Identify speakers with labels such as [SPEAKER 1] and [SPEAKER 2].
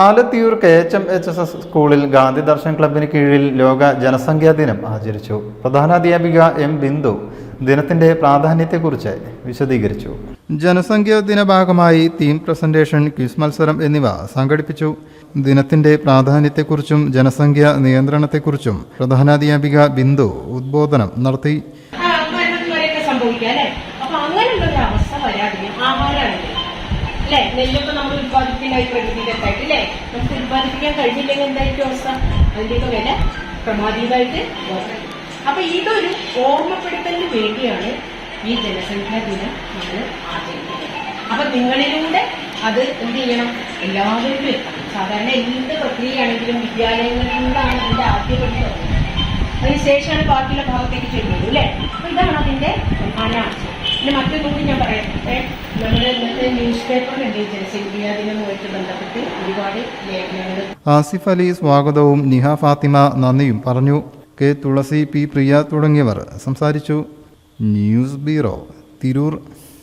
[SPEAKER 1] Alathiyur K H M H S S സ്കൂളിൽ ഗാന്ധി ദർശൻ ക്ലബിന് കീഴിൽ ലോക ജനസംഖ്യാ ദിനം ആചരിച്ചു. പ്രധാനാധ്യാപിക എം ബിന്ദു ദിനത്തിന്റെ പ്രാധാന്യത്തെക്കുറിച്ച് വിശദീകരിച്ചു. ജനസംഖ്യാ ദിന ഭാഗമായി തീം പ്രസന്റേഷൻ ക്വിസ് മത്സരം എന്നിവ സംഘടിപ്പിച്ചു. ദിനത്തിന്റെ പ്രാധാന്യത്തെക്കുറിച്ചും ജനസംഖ്യ നിയന്ത്രണത്തെക്കുറിച്ചും പ്രധാനാധ്യാപിക ബിന്ദു ഉദ്ബോധനം നടത്തി.
[SPEAKER 2] സംഭവിക്കാം അപ്പൊ അങ്ങനെയുള്ള അവസ്ഥ വരാതിരിക്കും ആഹാരമാണെങ്കിൽ അല്ലെ? നെല്ലൊക്കെ നമ്മൾ ഉത്പാദിപ്പിക്കാനായി പ്രകൃതിയിലെത്തായിട്ട് അല്ലെ നമുക്ക് ഉത്പാദിപ്പിക്കാൻ കഴിഞ്ഞില്ലെങ്കിൽ എന്തായിരിക്കും അവസ്ഥ? അതിന്റെയൊക്കെ വില വർദ്ധിക്കും. അപ്പൊ ഇതൊരു ഓർമ്മപ്പെടുത്തലിന് വേണ്ടിയാണ് ഈ ജനസംഖ്യാ ദിനം നമ്മൾ ആചരിക്കുന്നത്. അപ്പൊ നിങ്ങളിലൂടെ അത് എന്ത് ചെയ്യണം? എല്ലാവർക്കും സാധാരണ എന്ത് പ്രക്രിയയാണെങ്കിലും വിദ്യാലയങ്ങളിൽ നിന്നാണ് അതിന്റെ ആദ്യപടി അതിനുശേഷമാണ് ബാക്കിയുള്ള ഭാഗത്തേക്ക് ചെയ്യുന്നത് അല്ലേ? അപ്പൊ ഇതാണ് അതിന്റെ പ്രധാന ആശയം. പിന്നെ മറ്റൊന്നും കൂടി ഞാൻ പറയാം.
[SPEAKER 1] ആസിഫ് അലി സ്വാഗതവും നിഹ ഫാത്തിമ നന്ദിയും പറഞ്ഞു. കെ തുളസി പി പ്രിയ തുടങ്ങിയവർ സംസാരിച്ചു. News bureau Tirur.